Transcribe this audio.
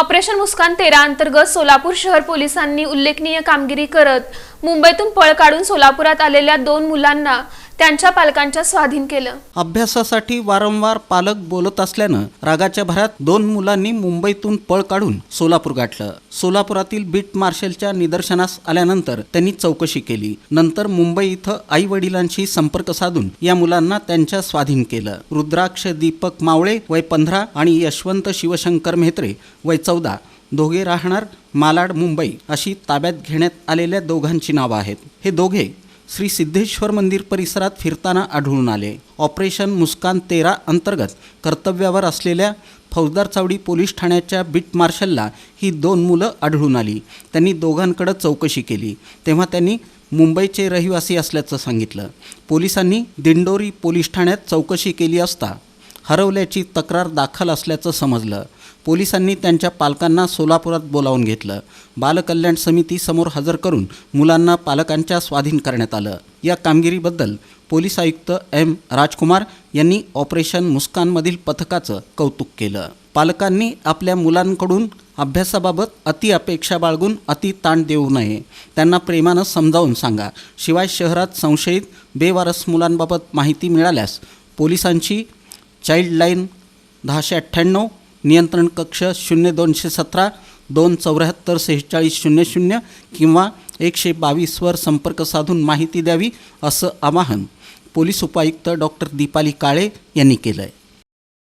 Operation मुस्कान तेरा अंतर्गत सोलापूर शहर पोलिसांनी उल्लेखनीय कामगिरी करत मुंबईतून पळ काढून सोलापुरात आलेल्या दोन मुलांना त्यांच्या पालकांच्या स्वाधीन केलं. अभ्यासासाठी वारंवार पालक बोलत असल्यानं रागाच्या भरात दोन मुलांनी मुंबईतून पळ काढून सोलापूर गाठलं. सोलापुरातील बीट मार्शलच्या निदर्शनास आल्यानंतर त्यांनी चौकशी केली. नंतर मुंबई इथं आई वडिलांशी संपर्क साधून या मुलांना त्यांच्या स्वाधीन केलं. रुद्राक्ष दीपक मावळे वय पंधरा आणि यशवंत शिवशंकर म्हेत्रे वय चौदा. दोघे राहणार मालाड मुंबई अशी ताब्यात घेण्यात आलेल्या दोघांची नावं आहेत. हे दोघे श्री सिद्धेश्वर मंदिर परिसरात फिरताना आढळून आले. ऑपरेशन मुस्कान तेरा अंतर्गत कर्तव्यावर असलेल्या फौजदार चावडी पोलीस ठाण्याच्या बीट मार्शलला ही दोन मुलं आढळून आली. त्यांनी दोघांकडं चौकशी केली. तेव्हा त्यांनी मुंबईचे रहिवासी असल्याचं सांगितलं. पोलिसांनी दिंडोरी पोलीस ठाण्यात चौकशी केली असता हरवल्याची तक्रार दाखल असल्याचं समजलं. पोलिसांनी त्यांच्या पालकांना सोलापुरात बोलावून घेतलं. बालकल्याण समितीसमोर हजर करून मुलांना पालकांच्या स्वाधीन करण्यात आलं. या कामगिरीबद्दल पोलीस आयुक्त एम राजकुमार यांनी ऑपरेशन मुस्कानमधील पथकाचं कौतुक केलं. पालकांनी आपल्या मुलांकडून अभ्यासाबाबत अति अपेक्षा बाळगून अति ताण देऊ नये त्यांना प्रेमानं समजावून सांगा. शिवाय शहरात संशयित बेवारस मुलांबाबत माहिती मिळाल्यास पोलिसांची चाइल्डलाईन दहाशे अठ्ठ्याण्णव नियंत्रण कक्ष शून्य दोनशे सतरा दोन चौऱ्याहत्तर सेहेचाळीस शून्य शून्य किंवा एकशे बावीसवर संपर्क साधून माहिती द्यावी असं आवाहन पोलीस उपायुक्त डॉक्टर दीपाली काळे यांनी केलं आहे